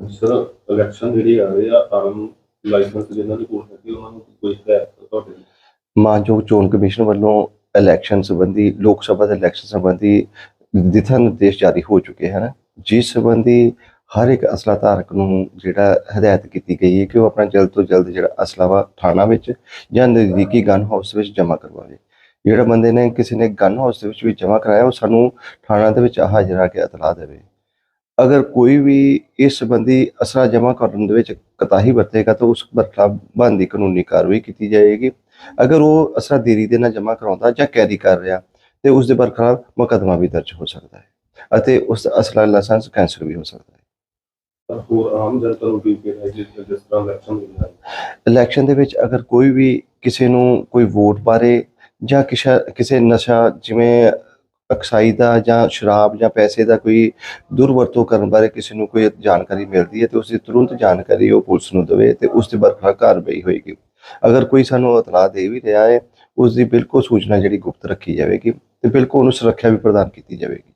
Sir election ਜਿਹੜੀ ਆ ਰਹੀ ਆ ਆਰਮ ਲਾਇਸੈਂਸ ਜਿਨ੍ਹਾਂ ਦੀ ਕੋਲ ਹੈਗੀ, ਉਹਨਾਂ ਨੂੰ ਕੋਈ ਹੈ ਤੁਹਾਡੇ ਮਾਨਯੋਗ ਚੋਣ ਕਮਿਸ਼ਨ ਵੱਲੋਂ ਇਲੈਕਸ਼ਨ ਸੰਬੰਧੀ, ਲੋਕ ਸਭਾ ਦੇ ਇਲੈਕਸ਼ਨ ਸੰਬੰਧੀ ਦਿਸ਼ਾ ਨਿਰਦੇਸ਼ ਜਾਰੀ ਹੋ ਚੁੱਕੇ ਹਨ। ਜਿਸ ਸੰਬੰਧੀ ਹਰ ਇੱਕ ਅਸਲਾ ਧਾਰਕ ਨੂੰ ਜਿਹੜਾ ਹਦਾਇਤ ਕੀਤੀ ਗਈ ਹੈ ਕਿ ਉਹ ਆਪਣਾ ਜਲਦ ਤੋਂ ਜਲਦ ਜਿਹੜਾ ਅਸਲਾ ਵਾ ਥਾਣਾ ਵਿੱਚ ਜਾਂ ਨਜ਼ਦੀਕੀ ਗਨ ਹਾਊਸ ਵਿੱਚ ਜਮ੍ਹਾਂ ਕਰਵਾਵੇ। ਜਿਹੜਾ ਬੰਦੇ ਨੇ ਕਿਸੇ ਨੇ ਗਨ ਹਾਊਸ ਦੇ ਵਿੱਚ ਵੀ ਜਮ੍ਹਾਂ ਕਰਾਇਆ, ਉਹ ਸਾਨੂੰ ਥਾਣਾ ਦੇ ਵਿੱਚ ਹਾਜ਼ਰ ਆ ਕੇ ਇਤਲਾਹ ਦੇਵੇ। ਅਗਰ ਕੋਈ ਵੀ ਇਸ ਸੰਬੰਧੀ ਅਸਲਾ ਜਮ੍ਹਾਂ ਕਰਨ ਦੇ ਵਿੱਚ ਕਤਾਹੀ ਵਰਤੇਗਾ ਤਾਂ ਉਸ ਖਿਲਾਫ ਬਣਦੀ ਕਾਨੂੰਨੀ ਕਾਰਵਾਈ ਕੀਤੀ ਜਾਏਗੀ। ਅਗਰ ਉਹ ਅਸਲਾ ਦੇਰੀ ਦੇ ਨਾਲ ਜਮ੍ਹਾਂ ਕਰਾਉਂਦਾ ਜਾਂ ਕੈਰੀ ਕਰ ਰਿਹਾ ਤੇ ਉਸ ਦੇ ਬਰਖਲਾਫ ਮੁਕੱਦਮਾ ਵੀ ਦਰਜ ਹੋ ਸਕਦਾ ਹੈ ਅਤੇ ਉਸ ਦਾ ਅਸਲਾ ਲਾਇਸੈਂਸ ਕੈਂਸਲ ਵੀ ਹੋ ਸਕਦਾ ਹੈ। ਤਾਂ ਹੋਰ ਆਮ ਜਨਤਾ ਨੂੰ ਕੀ ਕਿਹਾ ਜਿਸ ਜਿਸ ਤਰ੍ਹਾਂ ਇਲੈਕਸ਼ਨ ਹੋਈ ਹੈ ਇਲੈਕਸ਼ਨ ਦੇ ਵਿੱਚ ਅਗਰ ਕੋਈ ਵੀ ਕਿਸੇ ਨੂੰ ਕੋਈ ਵੋਟ ਬਾਰੇ ਜਾਂ ਕਿਸੇ ਕਿਸੇ ਨਸ਼ਾ ਜਿਵੇਂ ਅਕਸਾਈ ਦਾ ਜਾਂ ਸ਼ਰਾਬ ਜਾਂ ਪੈਸੇ ਦਾ ਕੋਈ ਦੁਰਵਰਤੋਂ ਕਰਨ ਬਾਰੇ ਕਿਸੇ ਨੂੰ ਕੋਈ ਜਾਣਕਾਰੀ ਮਿਲਦੀ ਹੈ ਤੇ ਉਸ ਦੀ ਤੁਰੰਤ ਜਾਣਕਾਰੀ ਉਹ ਪੁਲਿਸ ਨੂੰ ਦੇਵੇ ਤੇ ਉਸ 'ਤੇ ਬਰਖਰਾ ਕਾਰਵਾਈ ਹੋਏਗੀ। ਅਗਰ ਕੋਈ ਸਾਨੂੰ ਇਤਲਾਹ ਦੇ ਵੀ ਰਿਹਾ ਹੈ ਉਸ ਦੀ ਬਿਲਕੁਲ ਸੂਚਨਾ ਜਿਹੜੀ ਗੁਪਤ ਰੱਖੀ ਜਾਵੇਗੀ ਤੇ ਬਿਲਕੁਲ ਉਹਨੂੰ ਸੁਰੱਖਿਆ ਵੀ ਪ੍ਰਦਾਨ ਕੀਤੀ ਜਾਵੇਗੀ।